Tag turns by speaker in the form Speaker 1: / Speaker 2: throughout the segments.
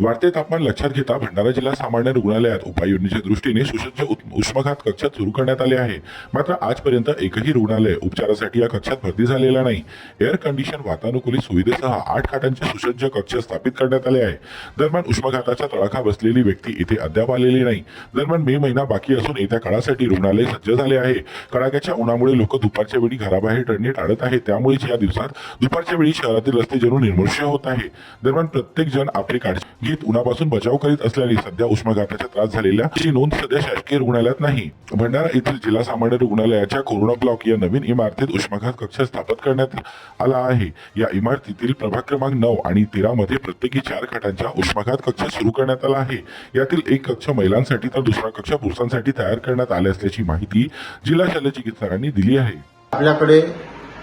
Speaker 1: वाढते तापमान लक्षात घेता भंडारा जिल्हा सामान्य रुग्णालयात उपाययोजनेच्या दृष्टीने सुसज्ज उष्माघात कक्ष सुरू करण्यात आले आहे. मात्र आजपर्यंत एकही रुग्णालय उपचारासाठी या कक्षात भरती झालेला नाही. एअर कंडिशन वातानुकूलित सुविधेसह आठ खाटांचे सुसज्ज कक्ष स्थापित करण्यात आले आहे. दरम्यान उष्माघाताचा तडाखा बसलेली व्यक्ती इथे अद्याप आलेली नाही. दरम्यान मे महिना बाकी असून येत्या काळासाठी रुग्णालय सज्ज झाले आहे. कडाक्याच्या उन्हामुळे लोक दुपारच्या वेळी घराबाहेर टळणे टाळत आहे त्यामुळेच या दिवसात दुपारच्या वेळी शहरातील रस्ते जणू निर्मृष्य होत आहे. दरम्यान प्रत्येक जण आपली काळजी घेत उन्हापासून बचाव करीत असल्याने सध्या उष्माघाताचा त्रास झालेल्या नोंद सध्या शासकीय रुग्णालयात नाही. भंडारा येथील जिल्हा सामान्य रुग्णालयाच्या कोरोना ब्लॉक या नवीन इमारतीत उष्माघात कक्ष स्थापित करण्यात आला आहे. या इमारतीतील प्रभाग क्रमांक नऊ आणि तेरा मध्ये प्रत्येकी चार खाटांच्या उष्माघात कक्ष सुरू करण्यात आला आहे. यातील एक कक्ष महिलांसाठी तर दुसरा कक्ष पुरुषांसाठी तयार करण्यात आले असल्याची माहिती जिल्हा शल्यचिकित्सकांनी दिली आहे.
Speaker 2: आपल्याकडे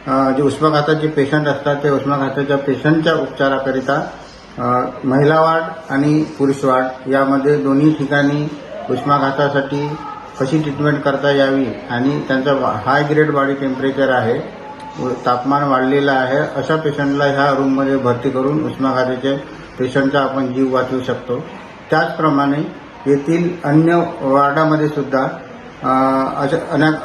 Speaker 2: जे उष्माघाताचे पेशंट असतात ते उष्माघाताच्या पेशंटच्या उपचाराकरिता महिला वार्ड आणि पुरुष वार्ड यामध्ये दोन्ही ठिकाणी उष्माघातासाठी कशी ट्रीटमेंट करता यावी आणि त्यांचा हाय ग्रेड बॉडी टेम्परेचर आहे व तापमान वाढलेलं आहे अशा पेशंटला ह्या रूममध्ये भरती करून उष्माघाताचे पेशंटचा आपण जीव वाचवू शकतो. त्याचप्रमाणे येथील अन्य वार्डामध्ये सुद्धा अशा अनेक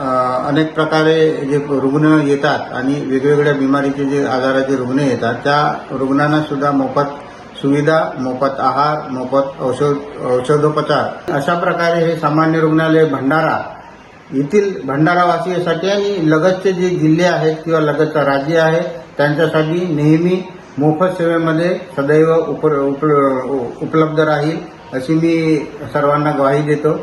Speaker 2: अनेक प्रकारे जे रुग्ण येतात आणि वेगवेगळ्या बिमारीचे जे आजाराचे रुग्ण येतात त्या रुग्णांना सुद्धा मोफत सुविधा मोफत आहार मोफत औषध औषधोपचार. अशा प्रकारे हे सामान्य रुग्णालय भंडारा येथील भंडारावासीयांसाठी आणि लगतचे जे जिल्हे आहेत किंवा लगतचा राज्य आहे त्यांच्यासाठी नेहमी मोफत सेवेमध्ये सदैव उप, उपलब्ध राहील अशी मी सर्वांना ग्वाही देतो.